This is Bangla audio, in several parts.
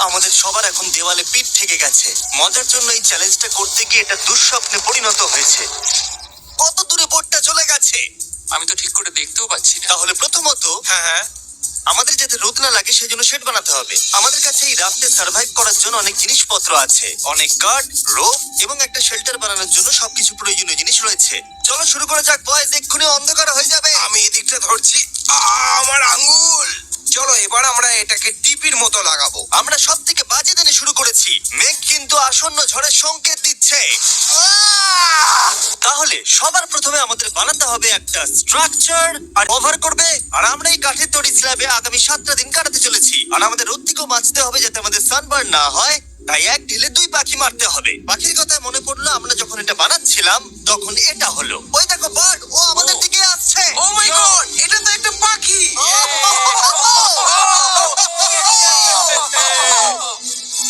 আমাদের সবার এখন দেওয়ালে পিঠ থেকে গেছে। মজার জন্য এই চ্যালেঞ্জটা করতে গিয়ে এটা দুঃস্বপ্নে পরিণত হয়েছে। কত দূরে বোটটা চলে গেছে? আমি তো ঠিক করে দেখতেও পাচ্ছি না। তাহলে প্রথমত হ্যাঁ হ্যাঁ। আমাদের যাতে রোদ না লাগে সেই জন্য শেড বানাতে হবে। আমাদের কাছে এই রাফটে সার্ভাইভ করার জন্য অনেক জিনিসপত্র আছে। অনেক কাঠ রোপ এবং একটা শেল্টার বানানোর জন্য সবকিছু প্রয়োজনীয় জিনিস রয়েছে। চলো শুরু করা যাক বয়স এক্ষুনি অন্ধকার হয়ে যাবে। আমি এদিকটা ধরছি। আমার আঙ্গুল চলো, এবার আমরা এটাকে টিপির মতো লাগাবো। আমরা সব থেকে বাজে দিনে শুরু করেছি। মেঘ কিন্তু আসন্ন ঝড়ের সংকেত দিচ্ছে! তাহলে সবার প্রথমে আমাদের বানাতে হবে একটা স্ট্রাকচার আর কভার করবে। আর আমরা এই কাঠের তৈরি স্ল্যাবে আগামী সাতটা দিন কাটাতে চলেছি। আর আমাদের রোদ বাঁচতে হবে যাতে আমাদের সানবার্ন না হয়। তাই এক ঢিলে দুই পাখি মারতে হবে। পাখির কথা মনে পড়ল আমরা যখন এটা বানাচ্ছিলাম তখন এটা হলো। ওই দেখো বার্ড ও আমাদের দিকে আসছে। ও মাই গড এটা তো একটা পাখি!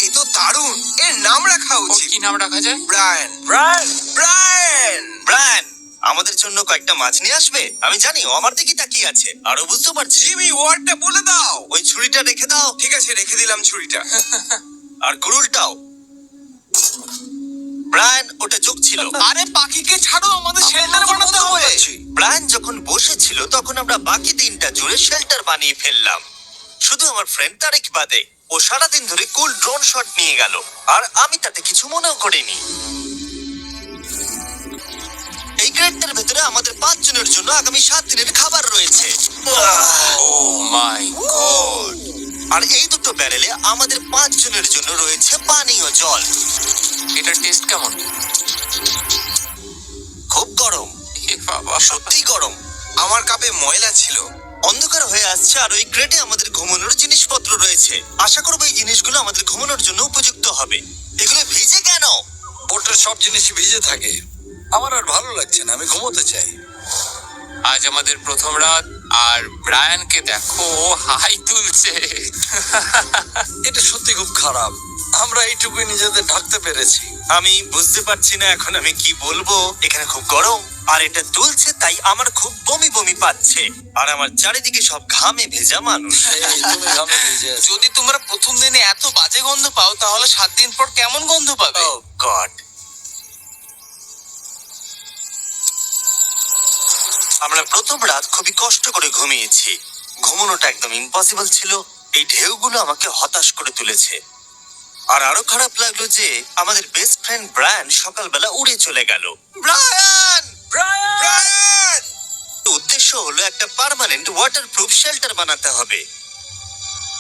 এ তো দারুণ। এর নাম রাখা উচিত। কি নাম রাখা যায়? ব্রায়ান ব্রায়ান ব্রায়ান ব্রায়ান আমাদের জন্য কয়েকটা মাছ নিয়ে আসবে? আমি জানি ও আমার দিকে তাকিয়ে আছে। আরও বুঝতে পারছি। জিমি ওয়ার্ডটা বলে দাও। ওই ছুরিটা রেখে দাও। ঠিক আছে রেখে দিলাম ছুরিটা। আর গুরুলটাও ব্রায়ান ওটা যোগ ছিল আরে পাখিকে ছাড়ো আমাদের শেল্টার বানাতে হবে। ব্রায়ান যখন বসেছিল তখন আমরা বাকি দিনটা জুড়ে শেল্টার বানিয়ে ফেললাম। শুধু আমার ফ্রেন্ড তারেক বাদে ও সারাদিন ধরে কুল ড্রোন শট নিয়ে গেল আর আমি তাতে কিছু মনেও করিনি। এই গ্রেডটার ভেতরে আমাদের পাঁচ জনের জন্য আগামী সাত দিনের খাবার রয়েছে। ও মাই গড আর এই দুটো ব্যারেলে আমাদের পাঁচ জনের জন্য রয়েছে পানীয় জল। এটার টেস্ট কেমন? খুব গরম। এ বাবা। সত্যিই গরম। আমার কাপে ময়লা ছিল। অন্ধকার হয়ে আসছে আর ওই ক্রেটে আমাদের ঘুমানোর জিনিসপত্র রয়েছে। আশা করব এই জিনিসগুলো আমাদের ঘুমানোর জন্য উপযুক্ত হবে। এগুলো ভিজে কেন? বোটের সব জিনিসই ভিজে থাকে। আমার আর ভালো লাগছে না আমি ঘুমোতে চাই। আজ আমাদের প্রথম রাত। আর ব্রায়ানকে দেখো ও হাই তুলছে। এটা সত্যি খুব খারাপ। আমরা এইটুকুই নিজেদের ঢাকতে পেরেছি। আমি বুঝতে পারছি না এখন আমি কি বলব। এখানে খুব গরম আর এটা দুলছে তাই আমার খুব বমি বমি পাচ্ছে। আর আমার চারিদিকে সব ঘামে ভেজা মানুষ। এই, তুমি ঘামে ভিজে আছো। যদি তোমরা প্রথম দিনে এত বাজে গন্ধ পাও তাহলে সাত দিন পর কেমন গন্ধ পাবে? ও গড আমরা প্রথম রাত খুবই কষ্ট করে ঘুমিয়েছি। ঘুমানোটা একদম ইম্পসিবল ছিল। এই ঢেউগুলো আমাকে হতাশ করে তুলেছে। আর আরও খারাপ লাগল যে আমাদের বেস্ট ফ্রেন্ড ব্রায়ান সকালবেলা উড়ে চলে গেল। ব্রায়ান ব্রায়ান উদ্দেশ্য হলো একটা পার্মানেন্ট ওয়াটারপ্রুফ শেল্টার বানাতে হবে।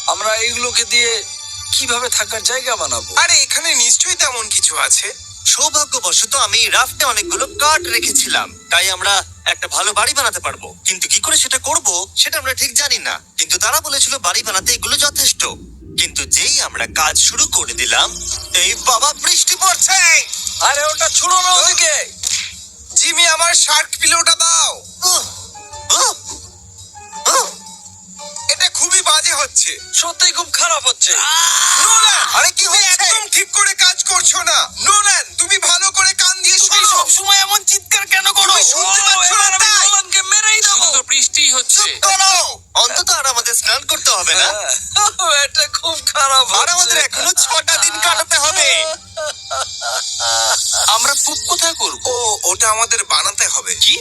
আমরা এইগুলোকে দিয়ে কীভাবে থাকার জায়গা বানাবো? আরে এখানে নিশ্চয়ই তেমন কিছু আছে। সৌভাগ্যবশত আমি রাফটে অনেকগুলো কাঠ রেখেছিলাম। তাই আমরা একটা ভালো বাড়ি বানাতে পারব। কিন্তু কি করে সেটা করব সেটা আমরা ঠিক জানি না। কিন্তু তারা বলেছিল বাড়ি বানাতে এগুলো যথেষ্ট। কিন্তু যেই আমরা কাজ শুরু করে দিলাম এই বাবা বৃষ্টি পড়ছে! আরে ওটা ছুড়ো না ওদিকে। জিমি আমার শার্ক পিলোটা দাও। এটা খুবই বাজে হচ্ছে। সত্যি খুব খারাপ হচ্ছে। আরে কি হচ্ছে? একদম ঠিক করে কাজ করছ না। ছটা দিন কাটাতে হবে। আমরা পুপ কোথায় করব। ও ওটা আমাদের বানাতে হবে। কি?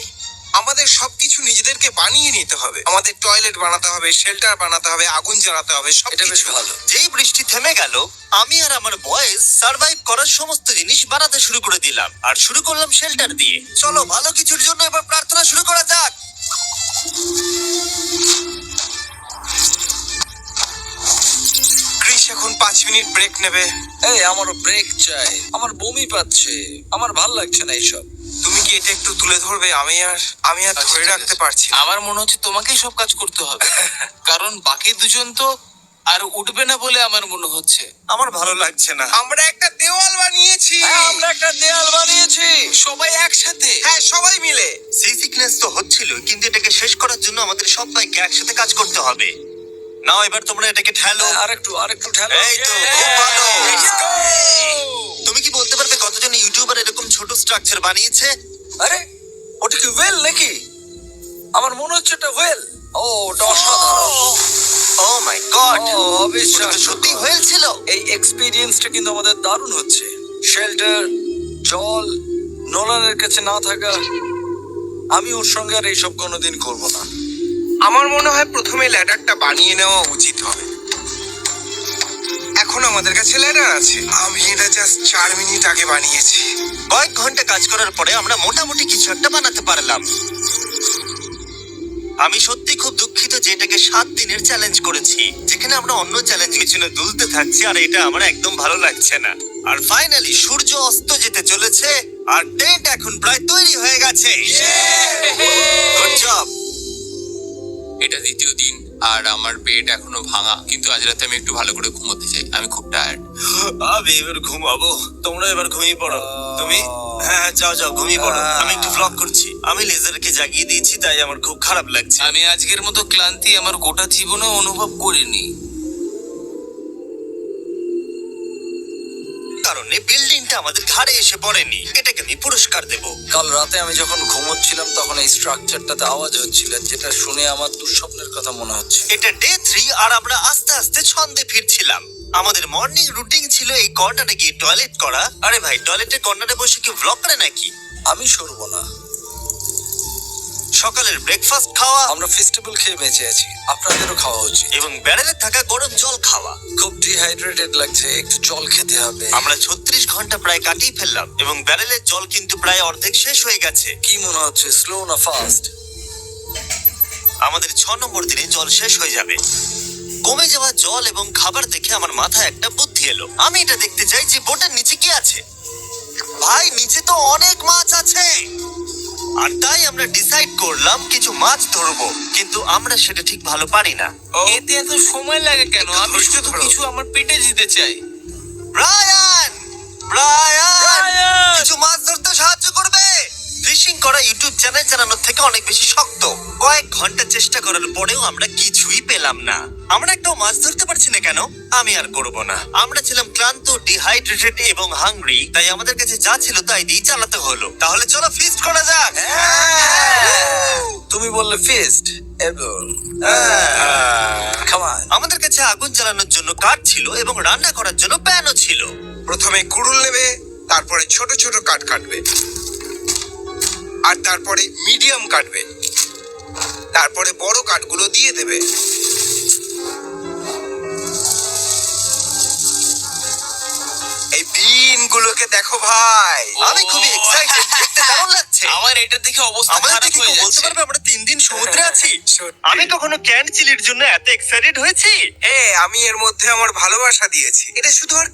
আমাদের সবকিছু নিজেদেরকে বানিয়ে নিতে হবে। আমাদের টয়লেট বানাতে হবে শেল্টার বানাতে হবে আগুন জ্বালাতে হবে এটা বেশ সবকিছু ভালো। যেই বৃষ্টি থেমে গেল আমি আর আমার বয়েজ সার্ভাইভ করার সমস্ত জিনিস বানাতে শুরু করে দিলাম। আর শুরু করলাম শেল্টার দিয়ে। চলো ভালো কিছুর জন্য এবার প্রার্থনা শুরু করা যাক। এখন পাঁচ মিনিট ব্রেক নেবে। এই আমারও ব্রেক চাই। আমার বমি পাচ্ছে। আমার ভালো লাগছে না এইসব। তুমি কি এটা একটু তুলে ধরবে? আমি আর আমি আর ধরে রাখতে পারছি না। আমার মনে হচ্ছে তোমাকেই সব কাজ করতে হবে। কারণ বাকি দুজন তো আর উঠবে না বলে আমার মনে হচ্ছে। আমার ভালো লাগছে না। আমরা একটা দেওয়াল বানিয়েছি। হ্যাঁ, আমরা একটা দেয়াল বানিয়েছি। সবাই একসাথে। হ্যাঁ সবাই মিলে। সেই সিকনেস তো হচ্ছিল কিন্তু এটাকে শেষ করার জন্য আমাদের সবাইকে একসাথে কাজ করতে হবে। নাও এবার তোমরা এটাকে ঠেলো। আরেকটু আরেকটু ঠেলো। এই তো, খুব ভালো। তুমি কি বলতে পারবে কতজন ইউটিউবার এরকম ছোট স্ট্রাকচার বানিয়েছে? আরে ওটা কি ওয়েল নাকি? আমার মনে হচ্ছে এটা ওয়েল ও ওটা অসাধারণ। ও মাই গড ও, অবিশ্বাস্য। সত্যি ছিল। এই এক্সপিরিয়েন্সটা কিন্তু আমাদের দারুণ হচ্ছে। শেল্টার জল নোলানের কাছে না থাকা আমি ওর সঙ্গে আর এইসব কোনোদিন করব না। আমার মনে হয় প্রথমে ল্যাডারটা বানিয়ে নেওয়া উচিত হবে। এখন আমাদের কাছে ল্যাডার আছে। আমি এটা জাস্ট চার মিনিট আগে বানিয়েছি। কয়েক ঘণ্টা কাজ করার পরে আমরা মোটামুটি কিছু একটা বানাতে পারলাম। আমি সত্যি খুব দুঃখিত যে এটাকে সাত দিনের চ্যালেঞ্জ করেছি যেখানে আমরা অন্য চ্যালেঞ্জ পিছনে দুলতে থাকছি আর এটা আমার একদম ভালো লাগছে না। আর ফাইনালি সূর্য অস্ত যেতে চলেছে আর টেন্ট এখন প্রায় তৈরি হয়ে গেছে। গুড জব এটা দ্বিতীয় দিন আর আমার পেট এখনও ভাঙা। কিন্তু আজ রাতে আমি একটু ভালো করে ঘুমোতে চাই। আমি খুব টায়ার্ড আমি এবার ঘুমাবো। তোমরা এবার ঘুমিয়ে পড়ো। তুমি? হ্যাঁ হ্যাঁ, যাও যাও ঘুমিয়ে পড়ো। আমি একটু ব্লগ করছি। আমি লেজারকে জাগিয়ে দিয়েছি তাই আমার খুব খারাপ লাগছে। আমি আজকের মতো ক্লান্তি আমার গোটা জীবনে অনুভব করিনি। কারণে বিল্ডিংটা আমাদের ঘাড়ে এসে পড়েনি। এটাকে আমি পুরস্কার দেব। কাল রাতে আমি যখন ঘুমোচ্ছিলাম তখন এই স্ট্রাকচারটাতে আওয়াজ হচ্ছিল যেটা শুনে আমার দুঃস্বপ্নের কথা মনে হচ্ছে। এটা ডে থ্রি আর আমরা আস্তে আস্তে ছন্দে ফিরছিলাম। আমাদের মর্নিং রুটিন ছিল এই কর্নারে গিয়ে টয়লেট করা। আরে ভাই টয়লেটের কর্নারে বসে কি ব্লগ করে নাকি? আমি সরবো না। সকালের ব্রেকফাস্ট খাওয়া আমরা ফেস্টিভ্যাল খেয়ে বেঁচে আছি। আপনাদেরও খাওয়া উচিত। এবং ব্যারেলে থাকা গরম জল খাওয়া। খুব ডিহাইড্রেটেড লাগছে, একটু জল খেতে হবে। আমরা ছত্রিশ ঘণ্টা প্রায় কাটিয়ে ফেললাম এবং ব্যারেলের জল কিন্তু প্রায় অর্ধেক শেষ হয়ে গেছে। কি মনে হচ্ছে স্লো না ফাস্ট আমাদের ছ নম্বর দিনে জল শেষ হয়ে যাবে। কমে যাওয়া জল এবং খাবার দেখে আমার মাথায় একটা বুদ্ধি এলো। আমি এটা দেখতে চাই যে বোটের নিচে কি আছে। ভাই, নিচে তো অনেক মাছ আছে। আর তাই আমরা ডিসাইড করলাম কিছু মাছ ধরবো কিন্তু আমরা সেটা ঠিক ভালো পারি না। এতে এত সময় লাগে কেন? আমি শুধু কিছু আমার পেটে দিতে চাই। ব্রায়ান! ব্রায়ান! কিছু মাছ ধরতে সাহায্য করবে। ফিশিং করা ইউটিউব চ্যানেল চালানোর থেকে অনেক বেশি শক্ত। কয়েক ঘণ্টা চেষ্টা করার পরেও আমরা কিছুই পেলাম না। আমরা একটাও মাছ ধরতে পারছি না কেন? আমি আর করব না। আমরা ছিলাম ক্লান্ত ডিহাইড্রেটেড এবং হাংরি তাই আমাদের কাছে যা ছিল তাই দিয়ে চালাতে হলো। তাহলে চলো ফিস্ট করা যাক। তুমি বললে ফিস্ট খামান আমাদের কাছে আগুন জ্বালানোর জন্য কাঠ ছিল এবং রান্না করার জন্য প্যানও ছিল। প্রথমে কুড়ুল নেবে তারপরে ছোট ছোট কাঠ কাটবে। আর তারপরে মিডিয়াম কাটবে। তারপরে বড় কাঠগুলো দিয়ে দেবে। এই বিনগুলোকে দেখো ভাই আমি খুবই এক্সাইটেড দেখতে দারুণ লাগছে। আমার এটা দেখে অবস্থা খারাপ হয়ে যাচ্ছে। পারবে আমরা তিন দিন সমুদ্রে আছি। আমি কখনো ক্যান চিলির জন্য এত এক্সাইটেড হয়েছি? এ আমি এর মধ্যে আমার ভালোবাসা দিয়েছি। এটা শুধু আর